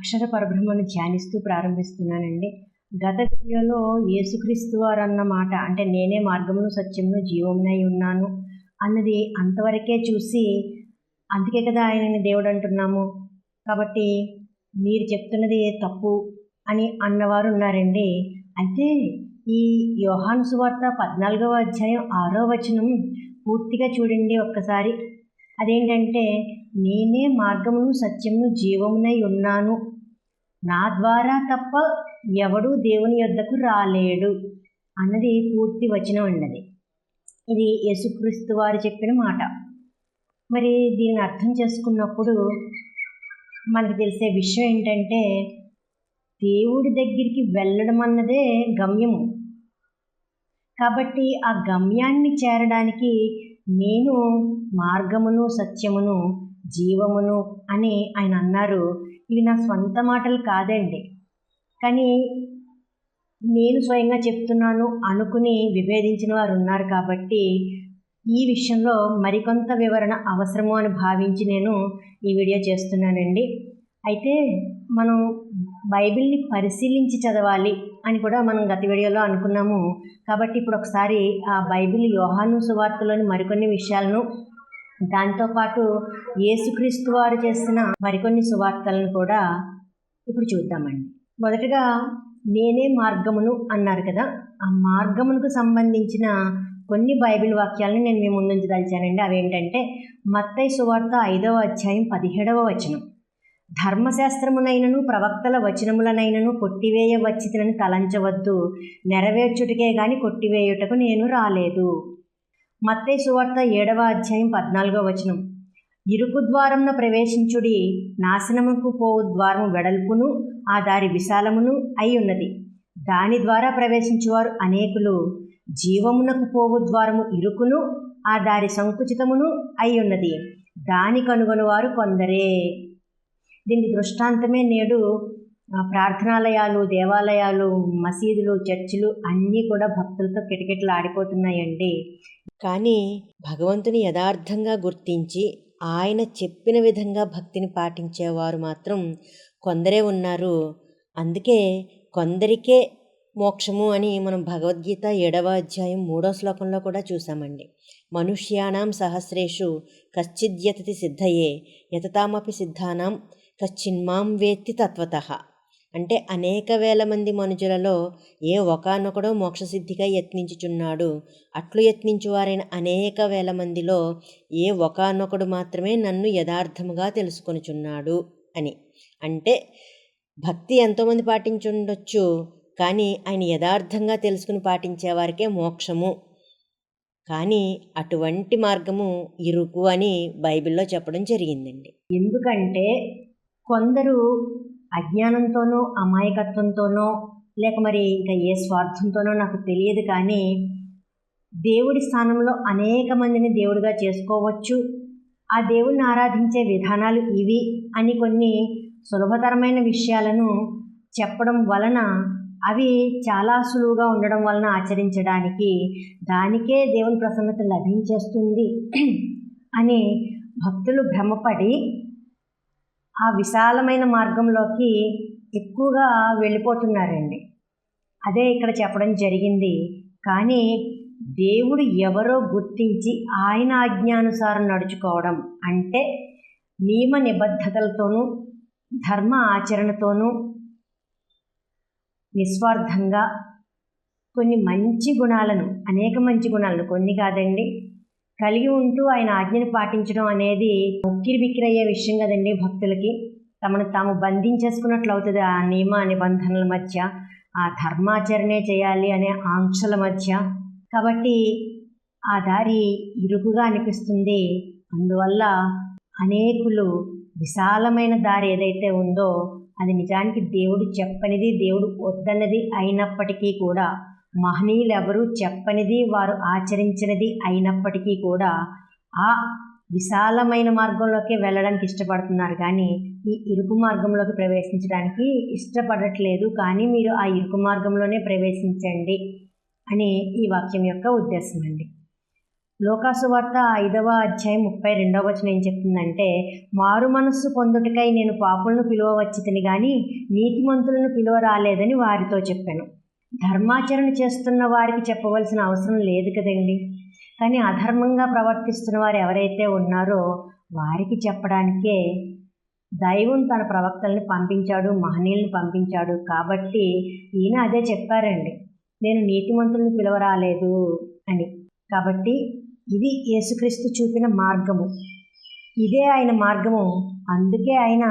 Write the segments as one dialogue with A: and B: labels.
A: అక్షర పరబ్రహ్మను ధ్యానిస్తూ ప్రారంభిస్తున్నానండి. గత వీడియోలో యేసుక్రీస్తు వారు అన్న మాట అంటే నేనే మార్గమును సత్యమును జీవమునై ఉన్నాను అన్నది అంతవరకే చూసి అందుకే కదా ఆయనని దేవుడు అంటున్నాము. కాబట్టి మీరు చెప్తున్నది తప్పు అని అన్నవారు ఉన్నారండి. అయితే ఈ యోహాను సువార్త పద్నాలుగవ అధ్యాయం ఆరో వచనం పూర్తిగా చూడండి ఒక్కసారి. అదేంటంటే నేనే మార్గమును సత్యమును జీవమునై ఉన్నాను నా ద్వారా తప్ప ఎవడు దేవుని యొద్దకు రాలేడు అన్నది పూర్తి వచనం అన్నది. ఇది యేసుక్రీస్తు వారు చెప్పిన మాట. మరి దీన్ని అర్థం చేసుకున్నప్పుడు మనకు తెలిసే విషయం ఏంటంటే దేవుడి దగ్గరికి వెళ్ళడం అన్నదే గమ్యము. కాబట్టి ఆ గమ్యాన్ని చేరడానికి నేను మార్గమును సత్యమును జీవమును అని ఆయన అన్నారు. ఇవి నా స్వంత మాటలు కాదండి. కానీ నేను స్వయంగా చెప్తున్నాను అనుకుని విభేదించిన వారు ఉన్నారు కాబట్టి ఈ విషయంలో మరికొంత వివరణ అవసరము అని భావించి నేను ఈ వీడియో చేస్తున్నానండి. అయితే మనం బైబిల్ని పరిశీలించి చదవాలి అని కూడా మనం గత వీడియోలో అనుకున్నాము. కాబట్టి ఇప్పుడు ఒకసారి ఆ బైబిల్ యోహాను సువార్తలోని మరికొన్ని విషయాలను దాంతోపాటు యేసుక్రీస్తు వారు చేసిన మరికొన్ని సువార్తలను కూడా ఇప్పుడు చూద్దామండి. మొదటగా నేనే మార్గమును అన్నారు కదా ఆ మార్గమునకు సంబంధించిన కొన్ని బైబిల్ వాక్యాలను నేను మీ ముందుంచదలిచానండి. అవేంటంటే మత్తయ్య సువార్త ఐదవ అధ్యాయం పదిహేడవ వచనం. ధర్మశాస్త్రమునైనను ప్రవక్తల వచనములనైనను కొట్టివేయవచ్చితనని తలంచవద్దు. నెరవేర్చుటకే గాని కొట్టివేయుటకు నేను రాలేదు. మత్తే సువార్త ఏడవ అధ్యాయం పద్నాలుగో వచనం. ఇరుకు ద్వారంన ప్రవేశించుడి నాశనముకు పోవు ద్వారము వెడల్పును ఆ దారి విశాలమును అయి ఉన్నది. దాని ద్వారా ప్రవేశించువారు అనేకులు జీవమునకు పోవు ద్వారము ఇరుకును ఆ దారి సంకుచితమును అయి ఉన్నది. దాని కనుగొనువారు కొందరే. దీని దృష్టాంతమే నేడు ప్రార్థనాలయాలు దేవాలయాలు మసీదులు చర్చిలు అన్నీ కూడా భక్తులతో కిటకిటలు ఆడిపోతున్నాయండి కానీ భగవంతుని యథార్థంగా గుర్తించి ఆయన చెప్పిన విధంగా భక్తిని పాటించేవారు మాత్రం కొందరే ఉన్నారు. అందుకే కొందరికే మోక్షము అని మనం భగవద్గీత ఏడవ అధ్యాయం మూడో శ్లోకంలో కూడా చూసామండి. మనుష్యాణం సహస్రేషు కశ్చిద్యతతి సిద్ధయే యతతామపి సిద్ధానాం కశ్చిన్మాం వేత్తి తత్వత. అంటే అనేక వేల మంది మనుషులలో ఏ ఒకనొకడో మోక్షసిద్ధిగా యత్నించుచున్నాడు. అట్లు యత్నించువారైన అనేక వేల మందిలో ఏ ఒకనొకడు మాత్రమే నన్ను యథార్థముగా తెలుసుకొనుచున్నాడు అని. అంటే భక్తి ఎంతోమంది పాటించుండొచ్చు కానీ ఆయన యథార్థంగా తెలుసుకుని పాటించేవారికే మోక్షము. కానీ అటువంటి మార్గము ఇరుకు అని బైబిల్లో చెప్పడం జరిగిందండి. ఎందుకంటే కొందరు అజ్ఞానంతోనో అమాయకత్వంతోనో లేక మరి ఇంకా ఏ స్వార్థంతోనో నాకు తెలియదు కానీ దేవుడి స్థానంలో అనేక మందిని దేవుడిగా చేసుకోవచ్చు. ఆ దేవుడిని ఆరాధించే విధానాలు ఇవి అని కొన్ని సులభతరమైన విషయాలను చెప్పడం వలన అవి చాలా సులువుగా ఉండడం వలన ఆచరించడానికి దానికే దేవుని ప్రసన్నత లభించేస్తుంది అని భక్తులు భ్రమపడి ఆ విశాలమైన మార్గంలోకి ఎక్కువగా వెళ్ళిపోతున్నారండి. అదే ఇక్కడ చెప్పడం జరిగింది. కానీ దేవుడు ఎవరో గుర్తించి ఆయన ఆజ్ఞానుసారం నడుచుకోవడం అంటే నియమ నిబద్ధతలతోనూ ధర్మ ఆచరణతోనూ నిస్వార్థంగా కొన్ని మంచి గుణాలను అనేక మంచి గుణాలను కొన్ని కాదండి కలిగి ఉంటూ ఆయన ఆజ్ఞను పాటించడం అనేది ఉక్కిరి బిక్కిరయ్యే విషయం కదండి భక్తులకి. తమను తాము బంధించేసుకున్నట్లు అవుతుంది ఆ నియమ నిబంధనల మధ్య ఆ ధర్మాచరణే చేయాలి అనే ఆంక్షల మధ్య. కాబట్టి ఆ దారి ఇరుకుగా అనిపిస్తుంది. అందువల్ల అనేకులు విశాలమైన దారి ఏదైతే ఉందో అది నిజానికి దేవుడు చెప్పనిది దేవుడు వద్దన్నది అయినప్పటికీ కూడా మహనీయులు ఎవరు చెప్పనిది వారు ఆచరించినది అయినప్పటికీ కూడా ఆ విశాలమైన మార్గంలోకి వెళ్ళడానికి ఇష్టపడుతున్నారు. కానీ ఈ ఇరుకు మార్గంలోకి ప్రవేశించడానికి ఇష్టపడట్లేదు. కానీ మీరు ఆ ఇరుకు మార్గంలోనే ప్రవేశించండి అని ఈ వాక్యం యొక్క ఉద్దేశం అండి. లోకాసు వార్త ఐదవ అధ్యాయం ముప్పై రెండవ వచనం ఏం చెప్తుందంటే మారు మనస్సు పొందుటకై నేను పాపులను పిలువవచ్చి తిని కానీ నీతిమంతులను పిలువ రాలేదని వారితో చెప్పాను. ధర్మాచరణ చేస్తున్న వారికి చెప్పవలసిన అవసరం లేదు కదండి. కానీ అధర్మంగా ప్రవర్తిస్తున్న వారు ఎవరైతే ఉన్నారో వారికి చెప్పడానికే దైవం తన ప్రవక్తల్ని పంపించాడు మహనీయుల్ని పంపించాడు. కాబట్టి ఈయన అదే చెప్పారండి. నేను నీతిమంతులను పిలవరాలేదు అని. కాబట్టి ఇది యేసుక్రీస్తు చూపిన మార్గము. ఇదే ఆయన మార్గము. అందుకే ఆయన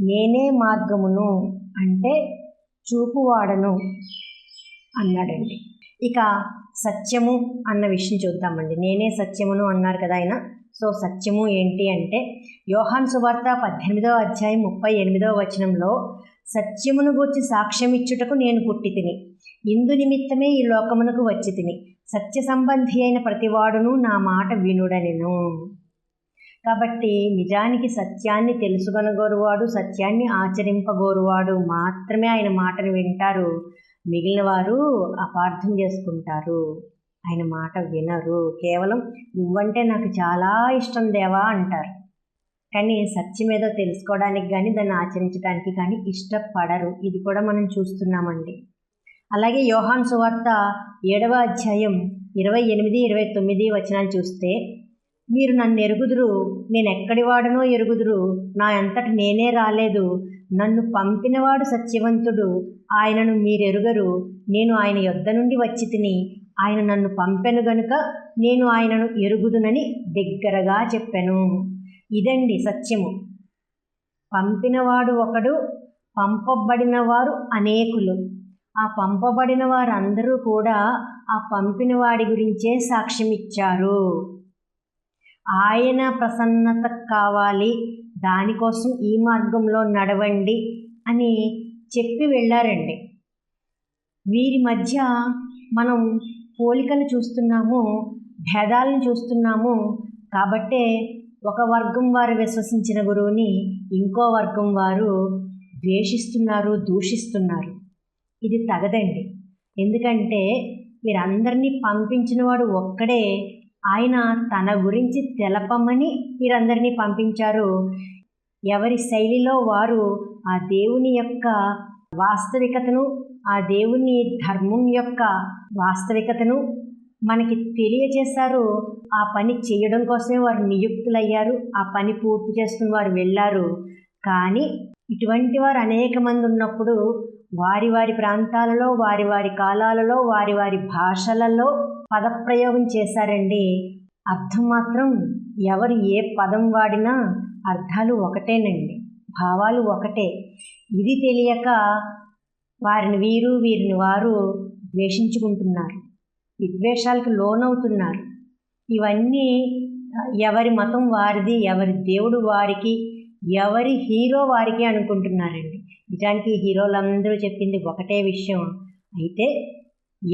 A: నేనే మార్గమును అంటే చూపువాడను. అన్నాడండి. ఇక సత్యము అన్న విషయం చూద్దామండి. నేనే సత్యమును అన్నారు కదా ఆయన. సో సత్యము ఏంటి అంటే యోహాన్ సువార్త పద్దెనిమిదవ అధ్యాయం ముప్పై ఎనిమిదవ వచనంలో సత్యమును గూర్చి సాక్ష్యం ఇచ్చుటకు నేను పుట్టి తిని ఇందు నిమిత్తమే ఈ లోకమునకు వచ్చి తిని సత్య సంబంధి అయిన ప్రతివాడును నా మాట వినుడనెను. కాబట్టి నిజానికి సత్యాన్ని తెలుసుకొనగోరువాడు సత్యాన్ని ఆచరింపగోరువాడు మాత్రమే ఆయన మాటను వింటారు. మిగిలిన వారు అపార్థం చేసుకుంటారు. ఆయన మాట వినరు. కేవలం నువ్వంటే నాకు చాలా ఇష్టం దేవా అంటారు. కానీ సత్యం ఏదో తెలుసుకోవడానికి కానీ దాన్ని ఆచరించడానికి కానీ ఇష్టపడరు. ఇది కూడా మనం చూస్తున్నామండి. అలాగే యోహాన్ సువార్త ఏడవ అధ్యాయం ఇరవై ఎనిమిది ఇరవై తొమ్మిది వచనాలు చూస్తే మీరు నన్ను ఎరుగుదురు నేను ఎక్కడివాడనో ఎరుగుదురు నా అంతటి నేనే రాలేదు. నన్ను పంపినవాడు సత్యవంతుడు ఆయనను మీరెరుగరు. నేను ఆయన యొద్ద నుండి వచ్చి తిని ఆయన నన్ను పంపెను గనుక నేను ఆయనను ఎరుగుదునని దగ్గరగా చెప్పాను. ఇదండి సత్యము. పంపినవాడు ఒకడు పంపబడిన వారు అనేకులు. ఆ పంపబడిన వారందరూ కూడా ఆ పంపినవాడి గురించే సాక్ష్యం ఇచ్చారు ఆయన ప్రసన్నత కావాలి. దానికోసం ఈ మార్గంలో నడవండి అని చెప్పి వెళ్ళారండి. వీరి మధ్య మనం పోలికలు చూస్తున్నాము భేదాలను చూస్తున్నాము. కాబట్టే ఒక వర్గం వారు విశ్వసించిన గురువుని ఇంకో వర్గం వారు ద్వేషిస్తున్నారు దూషిస్తున్నారు. ఇది తగదండి. ఎందుకంటే వీరందరినీ పంపించిన వాడు ఒక్కడే ఆయన తన గురించి తెలపమని వీరందరినీ పంపించారు. ఎవరి శైలిలో వారు ఆ దేవుని యొక్క వాస్తవికతను ఆ దేవుని ధర్మం యొక్క వాస్తవికతను మనకి తెలియజేశారు ఆ పని చేయడం కోసమే వారు నియుక్తులయ్యారు. ఆ పని పూర్తి చేసుకుని వారు వెళ్ళారు. కానీ ఇటువంటి వారు అనేక మంది ఉన్నప్పుడు వారి వారి ప్రాంతాలలో వారి వారి కాలాలలో వారి వారి భాషలలో పదప్రయోగం చేశారండి అర్థం మాత్రం ఎవరు ఏ పదం వాడినా అర్థాలు ఒకటేనండి. భావాలు ఒకటే. ఇది తెలియక వారిని వీరు వీరిని వారు ద్వేషించుకుంటున్నారు. విద్వేషాలకు లోనవుతున్నారు. ఇవన్నీ ఎవరి మతం వారిది ఎవరి దేవుడు వారికి ఎవరి హీరో వారికి అనుకుంటున్నారండి. నిజానికి హీరోలందరూ చెప్పింది ఒకటే విషయం. అయితే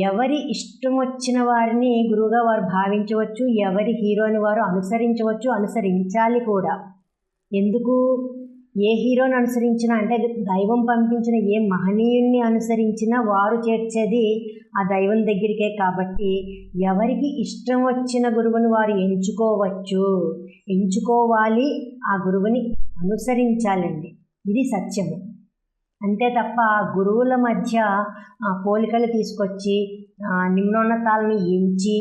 A: ఎవరి ఇష్టం వచ్చిన వారిని గురువుగా వారు భావించవచ్చు ఎవరి హీరోని వారు అనుసరించవచ్చు అనుసరించాలి కూడా. ఎందుకు? ఏ హీరోని అనుసరించినా అంటే దైవం పంపించిన ఏ మహనీయుణ్ణి అనుసరించినా వారు చేర్చేది ఆ దైవం దగ్గరికే కాబట్టి ఎవరికి ఇష్టం వచ్చిన గురువుని వారు ఎంచుకోవచ్చు. ఎంచుకోవాలి ఆ గురువుని. అనుసరించాలండి. ఇది సత్యము. అంతే తప్ప గురువుల మధ్య పోలికలు తీసుకొచ్చి నిమ్నోన్నతాలను ఎంచి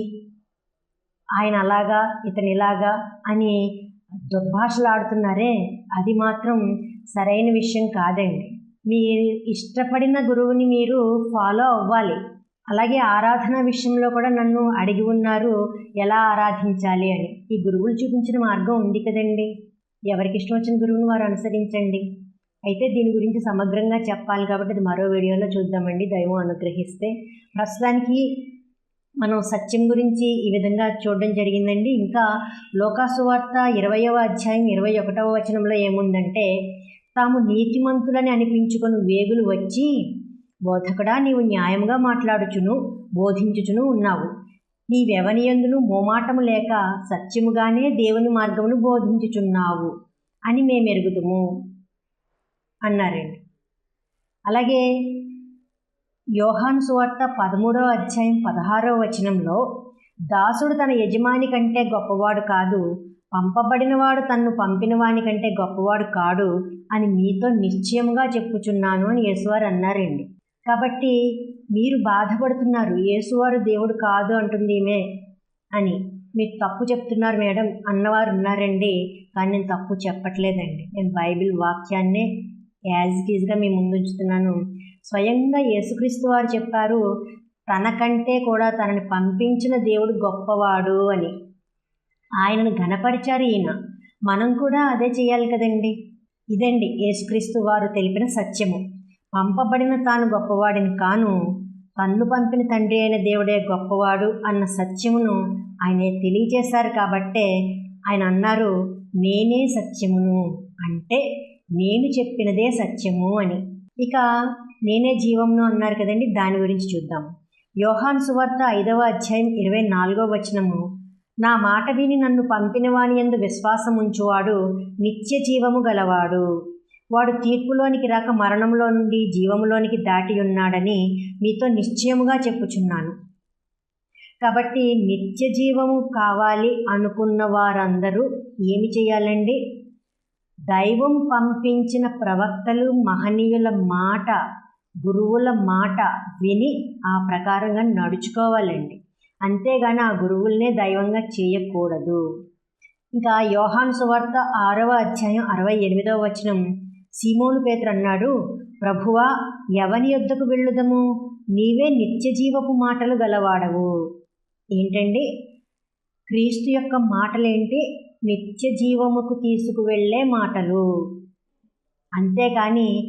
A: ఆయన అలాగా ఇతను ఇలాగా అని దుర్భాషలాడుతున్నారే అది మాత్రం సరైన విషయం కాదండి. మీరు ఇష్టపడిన గురువుని మీరు ఫాలో అవ్వాలి. అలాగే ఆరాధన విషయంలో కూడా నన్ను అడిగి ఉన్నారు ఎలా ఆరాధించాలి అని. ఈ గురువులు చూపించిన మార్గం ఉంది కదండి. ఎవరికి ఇష్టం వచ్చిన గురువును వారు అనుసరించండి. అయితే దీని గురించి సమగ్రంగా చెప్పాలి కాబట్టి అది మరో వీడియోలో చూద్దామండి. దైవం అనుగ్రహిస్తే ప్రస్తుతానికి మనం సత్యం గురించి ఈ విధంగా చూడడం జరిగిందండి. ఇంకా లోకాసువార్త ఇరవయవ అధ్యాయం ఇరవై ఒకటవ వచనంలో ఏముందంటే తాము నీతిమంతులని అనిపించుకొని వేగులు వచ్చి బోధకుడా నీవు న్యాయంగా మాట్లాడుచును బోధించుచును ఉన్నావు. నీవెవనియందును మోమాటము లేక సత్యముగానే దేవుని మార్గమును బోధించుచున్నావు అని మేమెరుగుదుము అన్నారండి. అలాగే యోహాను సువార్త పదమూడవ అధ్యాయం పదహారవ వచనంలో దాసుడు తన యజమాని కంటే గొప్పవాడు కాదు పంపబడినవాడు తన్ను పంపినవాని కంటే గొప్పవాడు కాడు అని మీతో నిశ్చయముగా చెప్పుచున్నాను అని యేసువారు అన్నారండి. కాబట్టి మీరు బాధపడుతున్నారు యేసువారు దేవుడు కాదు అంటుంది ఈమె అని. మీరు తప్పు చెప్తున్నారు మేడం అన్నవారు ఉన్నారండి కానీ నేను తప్పు చెప్పట్లేదండి. నేను బైబిల్ వాక్యాన్నే యాజ్ గీజ్గా ఈజ్గా మీ ముందుంచుతున్నాను. స్వయంగా యేసుక్రీస్తు వారు చెప్పారు తనకంటే కూడా తనని పంపించిన దేవుడు గొప్పవాడు అని. ఆయనను ఘనపరిచారు ఈయన. మనం కూడా అదే చేయాలి కదండి. ఇదండి యేసుక్రీస్తు వారు తెలిపిన సత్యము. పంపబడిన తాను గొప్పవాడిని కాను తన్ను పంపిన తండ్రి అయిన దేవుడే గొప్పవాడు అన్న సత్యమును ఆయన తెలియజేశారు కాబట్టే ఆయన అన్నారు నేనే సత్యమును అంటే నేను చెప్పినదే సత్యము అని. ఇక నేనే జీవమును అన్నారు కదండి దాని గురించి చూద్దాం. యోహాన్ సువార్త ఐదవ అధ్యాయం ఇరవై నాలుగవ వచనము నా మాట విని నన్ను పంపినవాని ఎందు విశ్వాసం ఉంచువాడు నిత్య జీవము గలవాడు. వాడు తీర్పులోనికి రాక మరణంలో నుండి జీవంలోనికి దాటి ఉన్నాడని మీతో నిశ్చయముగా చెప్పుచున్నాను. కాబట్టి నిత్య జీవము కావాలి అనుకున్న వారందరూ ఏమి చేయాలండి? దైవం పంపించిన ప్రవక్తలు మహనీయుల మాట గురువుల మాట విని ఆ ప్రకారంగా నడుచుకోవాలండి. అంతేగాని ఆ గురువుల్నే దైవంగా చేయకూడదు. ఇంకా యోహాన్ సువార్త ఆరవ అధ్యాయం అరవై ఎనిమిదవ వచనం సీమోను పేతరు అన్నాడు ప్రభువా ఎవని యొద్దకు వెళ్ళుదము? నీవే నిత్య జీవపు మాటలు గలవాడవు. ఏంటండి? క్రీస్తు యొక్క మాటలేంటి? నిత్య జీవముకు తీసుకువెళ్ళే మాటలు. అంతేకాని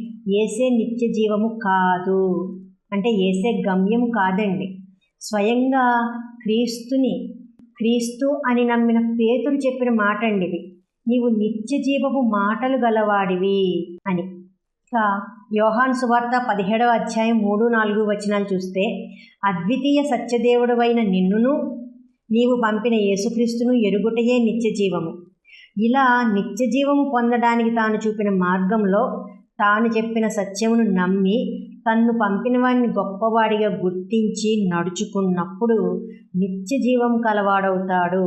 A: ఏసే నిత్య జీవము కాదు. అంటే ఏసే గమ్యం కాదండి. స్వయంగా క్రీస్తుని క్రీస్తు అని నమ్మిన పేతులు చెప్పిన మాట అండి ఇది నీవు నిత్య జీవపు మాటలు గలవాడివి అని. ఇక యోహాన్ సువార్త పదిహేడవ అధ్యాయం మూడు నాలుగు వచనాలు చూస్తే అద్వితీయ సత్యదేవుడవైన నిన్నును నీవు పంపిన యేసుక్రీస్తును ఎరుగుటయే నిత్య జీవము. ఇలా నిత్య జీవము పొందడానికి తాను చూపిన మార్గంలో తాను చెప్పిన సత్యమును నమ్మి తన్ను పంపిన వాడిని గొప్పవాడిగా గుర్తించి నడుచుకున్నప్పుడు నిత్య జీవం కలవాడవుతాడు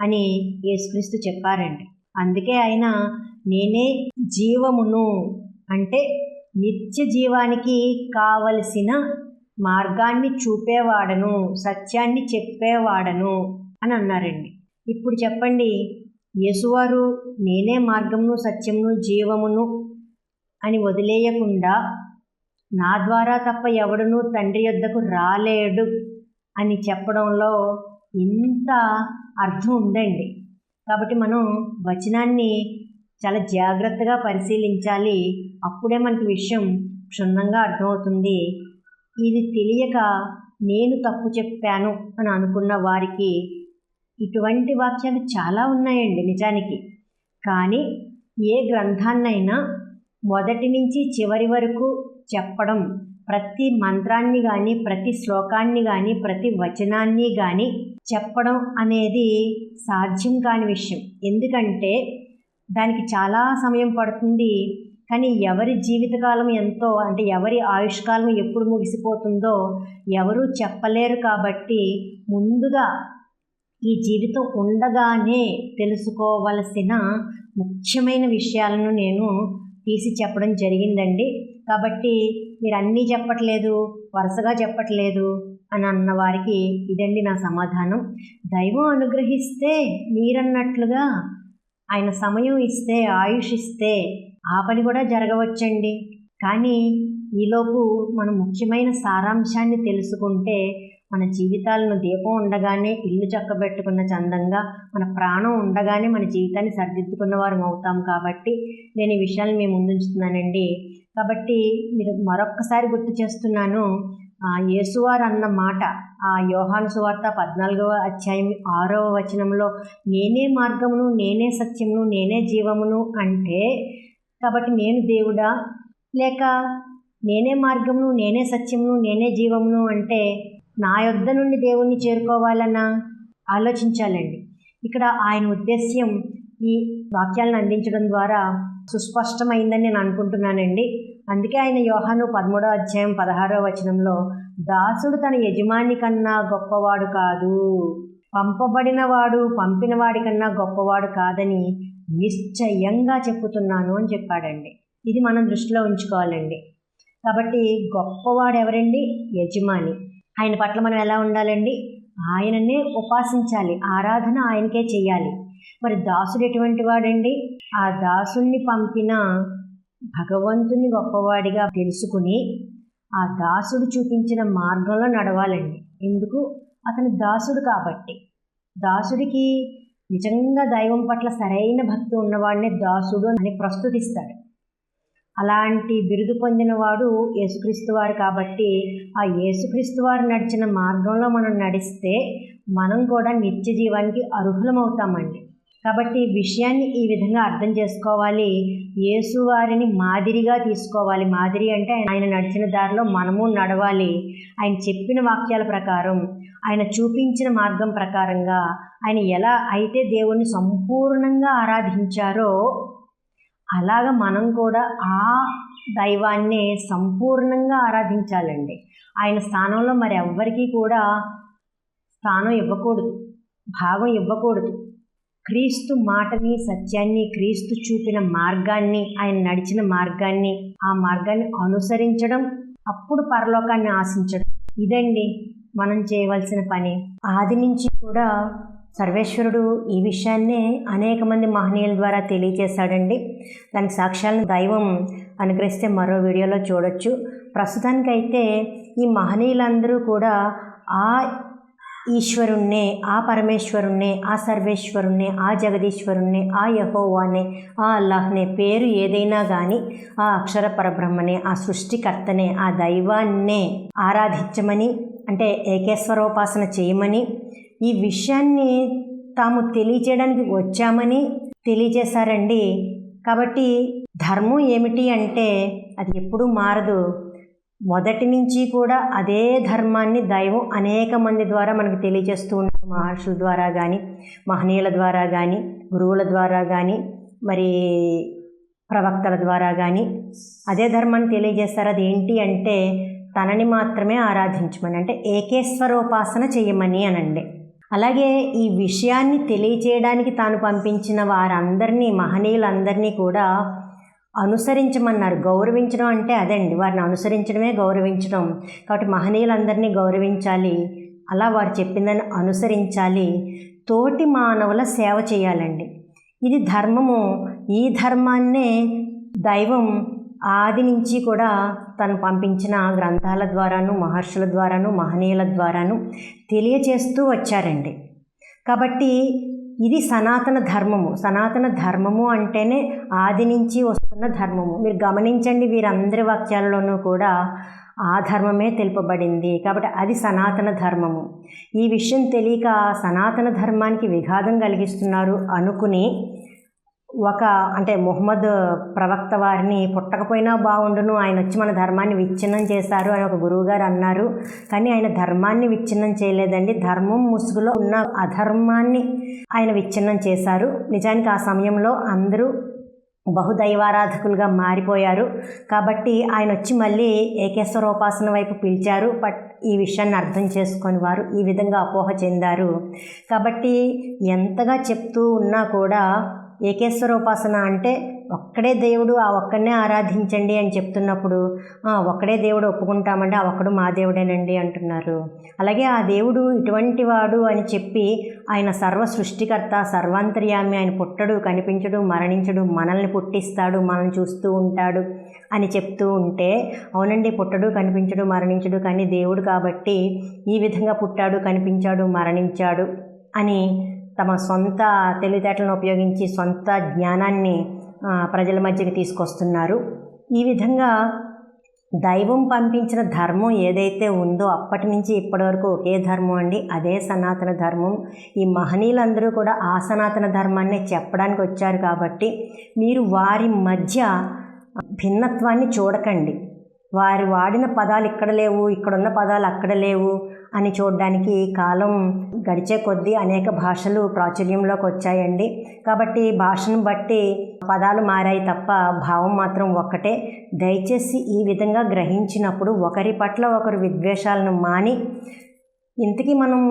A: అని యేసుక్రీస్తు చెప్పారండి. అందుకే ఆయన నేనే జీవమును అంటే నిత్య జీవానికి కావలసిన మార్గాన్ని చూపేవాడను సత్యాన్ని చెప్పేవాడను అని అన్నారండి. ఇప్పుడు చెప్పండి యేసువారు నేనే మార్గమును సత్యమును జీవమును అని వదిలేయకుండా నా ద్వారా తప్ప ఎవడునూ తండ్రి యొద్దకు రాలేడు అని చెప్పడంలో ఇంత అర్థం ఉందండి. కాబట్టి మనం వచనాన్ని చాలా జాగ్రత్తగా పరిశీలించాలి. అప్పుడే మనకి విషయం క్షుణ్ణంగా అర్థమవుతుంది. ఇది తెలియక నేను తప్పు చెప్పాను అని అనుకున్న వారికి ఇటువంటి వాక్యాలు చాలా ఉన్నాయండి నిజానికి. కానీ ఏ గ్రంథాన్నైనా మొదటి నుంచి చివరి వరకు చెప్పడం ప్రతి మంత్రాన్ని కానీ ప్రతి శ్లోకాన్ని కానీ ప్రతి వచనాన్ని కానీ చెప్పడం అనేది సాధ్యం కాని విషయం. ఎందుకంటే దానికి చాలా సమయం పడుతుంది. కానీ ఎవరి జీవితకాలం ఎంతో అంటే ఎవరి ఆయుష్కాలం ఎప్పుడు ముగిసిపోతుందో ఎవరూ చెప్పలేరు కాబట్టి ముందుగా ఈ జీవితం ఉండగానే తెలుసుకోవలసిన ముఖ్యమైన విషయాలను నేను తీసి చెప్పడం జరిగిందండి. కాబట్టి మీరు అన్నీ చెప్పట్లేదు వరుసగా చెప్పట్లేదు అని అన్న వారికి ఇదండి నా సమాధానం. దైవం అనుగ్రహిస్తే మీరన్నట్లుగా ఆయన సమయం ఇస్తే ఆయుష్ ఇస్తే ఆ పని కూడా జరగవచ్చండి. కానీ ఈలోపు మనం ముఖ్యమైన సారాంశాన్ని తెలుసుకుంటే మన జీవితాలను దీపం ఉండగానే ఇల్లు చక్కబెట్టుకున్న చందంగా మన ప్రాణం ఉండగానే మన జీవితాన్ని సరిదిద్దుకున్న వారం అవుతాం కాబట్టి నేను ఈ విషయాన్ని మేము ముందుంచుతున్నానండి కాబట్టి మీరు మరొక్కసారి గుర్తు చేస్తున్నాను యేసువారు అన్న మాట ఆ యోహాను సువార్త పద్నాలుగవ అధ్యాయం ఆరవ వచనంలో నేనే మార్గమును నేనే సత్యమును నేనే జీవమును అంటే కాబట్టి నేను దేవుడా? లేక నేనే మార్గమును నేనే సత్యమును నేనే జీవమును అంటే నా యొద్ద నుండి దేవుణ్ణి చేరుకోవాలన్నా? ఆలోచించాలండి. ఇక్కడ ఆయన ఉద్దేశ్యం ఈ వాక్యాలను అందించడం ద్వారా సుస్పష్టమైందని నేను అనుకుంటున్నానండి. అందుకే ఆయన యోహాను పదమూడో అధ్యాయం పదహారో వచనంలో దాసుడు తన యజమాని కన్నా గొప్పవాడు కాదు. పంపబడిన వాడు పంపిన కన్నా గొప్పవాడు కాదని నిశ్చయంగా చెప్పుతున్నాను అని చెప్పాడండి. ఇది మనం దృష్టిలో ఉంచుకోవాలండి. కాబట్టి గొప్పవాడు ఎవరండి? యజమాని. ఆయన పట్ల మనం ఎలా ఉండాలండి? ఆయననే ఉపాసించాలి. ఆరాధన ఆయనకే చేయాలి. మరి దాసుడు ఎటువంటి వాడండి? ఆ దాసుణ్ణి పంపిన భగవంతుని గొప్పవాడిగా తెలుసుకుని ఆ దాసుడు చూపించిన మార్గంలో నడవాలండి. ఎందుకు? అతను దాసుడు కాబట్టి. దాసుడికి నిజంగా దైవం పట్ల సరైన భక్తి ఉన్నవాడినే దాసుడు అని ప్రస్తుతిస్తాడు. అలాంటి బిరుదు పొందినవాడు యేసుక్రీస్తు వారు కాబట్టి ఆ యేసుక్రీస్తు వారు నడిచిన మార్గంలో మనం నడిస్తే మనం కూడా నిత్య జీవానికి అర్హులమవుతామండి. కాబట్టి విషయాన్ని ఈ విధంగా అర్థం చేసుకోవాలి. యేసువారిని మాదిరిగా తీసుకోవాలి. మాదిరి అంటే ఆయన నడిచిన దారిలో మనము నడవాలి. ఆయన చెప్పిన వాక్యాల ప్రకారం ఆయన చూపించిన మార్గం ప్రకారంగా ఆయన ఎలా అయితే దేవుణ్ణి సంపూర్ణంగా ఆరాధించారో అలాగ మనం కూడా ఆ దైవాన్ని సంపూర్ణంగా ఆరాధించాలండి. ఆయన స్థానంలో మరి ఎవ్వరికీ కూడా స్థానం ఇవ్వకూడదు. భాగం ఇవ్వకూడదు. క్రీస్తు మాటని సత్యాన్ని క్రీస్తు చూపిన మార్గాన్ని ఆయన నడిచిన మార్గాన్ని ఆ మార్గాన్ని అనుసరించడం అప్పుడు పరలోకాన్ని ఆశించడం. ఇదండి మనం చేయవలసిన పని. ఆది నుంచి కూడా సర్వేశ్వరుడు ఈ విషయాన్నే అనేక మంది మహనీయుల ద్వారా తెలియజేశాడండి. దాని సాక్ష్యాలను దైవం అనుగ్రహిస్తే మరో వీడియోలో చూడొచ్చు. ప్రస్తుతానికైతే ఈ మహనీయులందరూ కూడా ఆ ఈశ్వరుణ్ణే ఆ పరమేశ్వరుణ్ణే ఆ సర్వేశ్వరుణ్ణే ఆ జగదీశ్వరుణ్ణే ఆ యహోవానే ఆ అల్లాహ్నే పేరు ఏదైనా కానీ ఆ అక్షర పరబ్రహ్మనే ఆ సృష్టికర్తనే ఆ దైవాన్నే ఆరాధించమని అంటే ఏకేశ్వరోపాసన చేయమని ఈ విషయాన్ని తాము తెలియచేయడానికి వచ్చామని తెలియజేశారండి. కాబట్టి ధర్మం ఏమిటి అంటే అది ఎప్పుడూ మారదు. మొదటి నుంచి కూడా అదే ధర్మాన్ని దైవం అనేక మంది ద్వారా మనకు తెలియజేస్తూ ఉన్నారు. మహర్షుల ద్వారా కానీ మహనీయుల ద్వారా కానీ గురువుల ద్వారా కానీ మరి ప్రవక్తల ద్వారా కానీ అదే ధర్మాన్ని తెలియజేస్తారు. అది ఏంటి అంటే తనని మాత్రమే ఆరాధించమని అంటే ఏకేశ్వరోపాసన చేయమని అనండి. అలాగే ఈ విషయాన్ని తెలియచేయడానికి తాను పంపించిన వారందరినీ మహనీయులందరినీ కూడా అనుసరించమన్నారు. గౌరవించడం అంటే అదండి. వారిని అనుసరించడమే గౌరవించడం. కాబట్టి మహనీయులందరినీ గౌరవించాలి. అలా వారు చెప్పిందని అనుసరించాలి. తోటి మానవుల సేవ చేయాలండి. ఇది ధర్మము. ఈ ధర్మాన్నే దైవం ఆది నుంచి కూడా తను పంపించిన గ్రంథాల ద్వారాను మహర్షుల ద్వారాను మహనీయుల ద్వారాను తెలియచేస్తూ వచ్చారండి. కాబట్టి ఇది సనాతన ధర్మము. సనాతన ధర్మము అంటేనే ఆది నుంచి వస్తున్న ధర్మము. మీరు గమనించండి వీరందరి వాక్యాలలోనూ కూడా ఆ ధర్మమే తెలుపబడింది. కాబట్టి అది సనాతన ధర్మము. ఈ విషయం తెలియక సనాతన ధర్మానికి విఘాతం కలిగిస్తున్నారు అనుకుని ఒక అంటే ముహమ్మద్ ప్రవక్త వారిని పుట్టకపోయినా బాగుండును ఆయన వచ్చి మన ధర్మాన్ని విచ్ఛిన్నం చేశారు అని ఒక గురువుగారు అన్నారు. కానీ ఆయన ధర్మాన్ని విచ్ఛిన్నం చేయలేదండి. ధర్మం ముసుగులో ఉన్న అధర్మాన్ని ఆయన విచ్ఛిన్నం చేశారు. నిజానికి ఆ సమయంలో అందరూ బహుదైవారాధకులుగా మారిపోయారు. కాబట్టి ఆయన వచ్చి మళ్ళీ ఏకేశ్వరోపాసన వైపు పిలిచారు. బట్ ఈ విషయాన్ని అర్థం చేసుకొని వారు ఈ విధంగా అపోహ చెందారు. కాబట్టి ఎంతగా చెప్తూ ఉన్నా కూడా ఏకేశ్వరోపాసన అంటే ఒక్కడే దేవుడు ఆ ఒక్కడనే ఆరాధించండి అని చెప్తున్నప్పుడు ఒక్కడే దేవుడు ఒప్పుకుంటామండి ఆ ఒక్కడు మా దేవుడేనండి అంటున్నారు. అలాగే ఆ దేవుడు ఇటువంటి వాడు అని చెప్పి ఆయన సర్వ సృష్టికర్త సర్వాంతర్యామి ఆయన పుట్టడు కనిపించడు మరణించడు మనల్ని పుట్టిస్తాడు మనల్ని చూస్తూ ఉంటాడు అని చెప్తూ ఉంటే అవునండి పుట్టడు కనిపించడు మరణించడు కానీ దేవుడు కాబట్టి ఈ విధంగా పుట్టాడు కనిపించాడు మరణించాడు అని తమ సొంత తెలివితేటలను ఉపయోగించి సొంత జ్ఞానాన్ని ప్రజల మధ్యకి తీసుకొస్తున్నారు. ఈ విధంగా దైవం పంపించిన ధర్మం ఏదైతే ఉందో అప్పటి నుంచి ఇప్పటి వరకు ఒకే ధర్మం అండి. అదే సనాతన ధర్మం. ఈ మహనీయులందరూ కూడా ఆ సనాతన ధర్మాన్ని చెప్పడానికి వచ్చారు కాబట్టి మీరు వారి మధ్య భిన్నత్వాన్ని చూడకండి. వారు వాడిన పదాలు ఇక్కడ లేవు ఇక్కడున్న పదాలు అక్కడ లేవు అని చూడడానికి కాలం గడిచే కొద్దీ అనేక భాషలు ప్రాచుర్యంలోకి వచ్చాయండి. కాబట్టి భాషను బట్టి పదాలు మారాయి తప్ప భావం మాత్రం ఒక్కటే. దయచేసి ఈ విధంగా గ్రహించినప్పుడు ఒకరి పట్ల ఒకరు విద్వేషాలను మాని ఇంతకీ మనం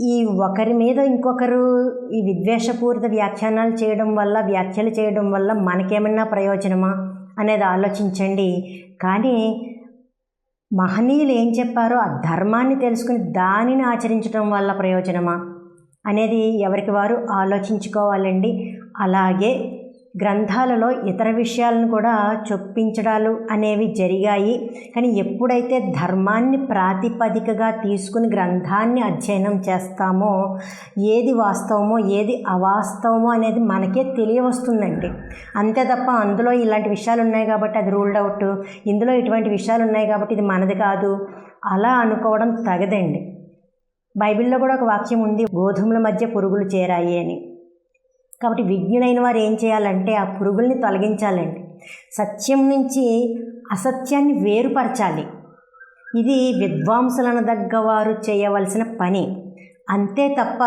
A: ఈ ఒకరి మీద ఇంకొకరు ఈ విద్వేషపూరిత వ్యాఖ్యానాలు చేయడం వల్ల వ్యాఖ్యలు చేయడం వల్ల మనకేమన్నా ప్రయోజనమా అనేది ఆలోచించండి. కానీ మహనీయులు ఏం చెప్పారో ఆ ధర్మాన్ని తెలుసుకుని దానిని ఆచరించడం వల్ల ప్రయోజనమా? అనేది ఎవరికి వారు ఆలోచించుకోవాలండి. అలాగే గ్రంథాలలో ఇతర విషయాలను కూడా చొప్పించడాలు అనేవి జరిగాయి. కానీ ఎప్పుడైతే ధర్మాన్ని ప్రాతిపదికగా తీసుకుని గ్రంథాన్ని అధ్యయనం చేస్తామో ఏది వాస్తవమో ఏది అవాస్తవమో అనేది మనకే తెలియవస్తుందండి. అంతే తప్ప అందులో ఇలాంటి విషయాలు ఉన్నాయి కాబట్టి అది రూల్డ్ అవుట్ ఇందులో ఇటువంటి విషయాలు ఉన్నాయి కాబట్టి ఇది మనది కాదు. అలా అనుకోవడం తగదండి. బైబిల్లో కూడా ఒక వాక్యం ఉంది గోధుమల మధ్య పురుగులు చేరాయి అని. కాబట్టి విజ్ఞులైన వారు ఏం చేయాలంటే ఆ పురుగుల్ని తొలగించాలండి. సత్యం నుంచి అసత్యాన్ని వేరుపరచాలి. ఇది విద్వాంసులను దగ్గవారు చేయవలసిన పని. అంతే తప్ప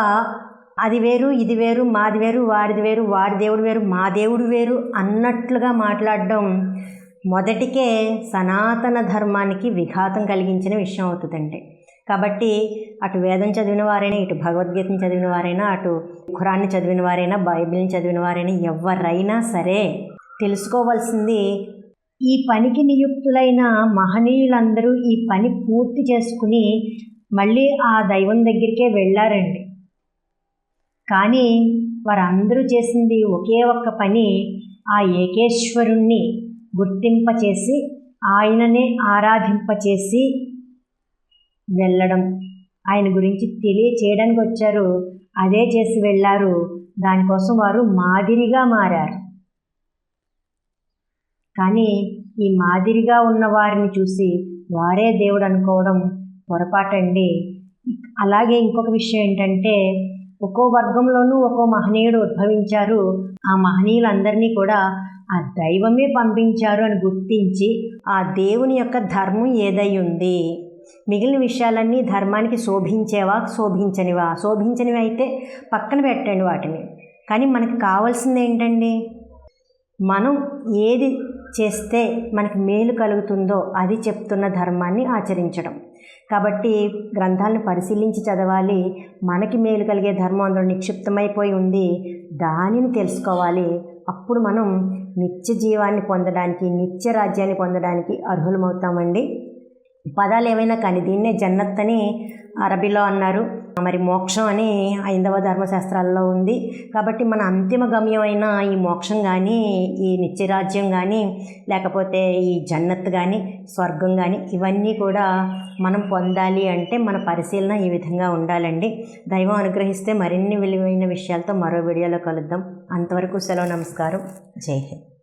A: అది వేరు ఇది వేరు మాది వేరు వారిది వేరు వారి దేవుడు వేరు మా దేవుడు వేరు అన్నట్లుగా మాట్లాడడం మొదటికే సనాతన ధర్మానికి విఘాతం కలిగించిన విషయం అవుతుందండి. కాబట్టి అటు వేదం చదివిన వారైనా ఇటు భగవద్గీతను చదివిన వారైనా అటు ఖురాన్ని చదివిన వారైనా బైబిల్ని చదివిన వారైనా ఎవరైనా సరే తెలుసుకోవాల్సింది ఈ పనికి నియుక్తులైన మహనీయులందరూ ఈ పని పూర్తి చేసుకుని మళ్ళీ ఆ దైవం దగ్గరికే వెళ్ళారండి. కానీ వారందరూ చేసింది ఒకే ఒక్క పని ఆ ఏకేశ్వరుణ్ణి గుర్తింపచేసి ఆయననే ఆరాధింపచేసి వెళ్ళడం. ఆయన గురించి తెలియచేయడానికి వచ్చారు అదే చేసి వెళ్ళారు దానికోసం వారు మాదిరిగా మారారు. కానీ ఈ మాదిరిగా ఉన్న వారిని చూసి వారే దేవుడు అనుకోవడం పొరపాటండి. అలాగే ఇంకొక విషయం ఏంటంటే ఒక్కో వర్గంలోనూ ఒక్కో మహనీయుడు ఉద్భవించారు. ఆ మహనీయులందరినీ కూడా ఆ దైవమే పంపించారు అని గుర్తించి ఆ దేవుని యొక్క ధర్మం ఏదై ఉంది? మిగిలిన విషయాలన్నీ ధర్మానికి శోభించేవా? శోభించనివా? శోభించనివి అయితే పక్కన పెట్టండి వాటిని. కానీ మనకు కావాల్సింది ఏంటండి? మనం ఏది చేస్తే మనకి మేలు కలుగుతుందో అది చెప్తున్న ధర్మాన్ని ఆచరించడం. కాబట్టి గ్రంథాలను పరిశీలించి చదవాలి. మనకి మేలు కలిగే ధర్మం అందులో నిక్షిప్తమైపోయి ఉంది దానిని తెలుసుకోవాలి. అప్పుడు మనం నిత్య జీవాన్ని పొందడానికి నిత్య రాజ్యాన్ని పొందడానికి అర్హులమవుతామండి. పదాలు ఏవైనా కానీ దీన్నే జన్నత్ అని అరబీలో అన్నారు. మరి మోక్షం అని హైందవ ధర్మశాస్త్రాల్లో ఉంది. కాబట్టి మన అంతిమ గమ్యమైన ఈ మోక్షం కానీ ఈ నిత్యరాజ్యం కానీ లేకపోతే ఈ జన్నత్ కానీ స్వర్గం కానీ ఇవన్నీ కూడా మనం పొందాలి అంటే మన పరిశీలన ఈ విధంగా ఉండాలండి. దైవం అనుగ్రహిస్తే మరిన్ని విలువైన విషయాలతో మరో వీడియోలో కలుద్దాం. అంతవరకు సెలవు నమస్కారం. జై హింద్.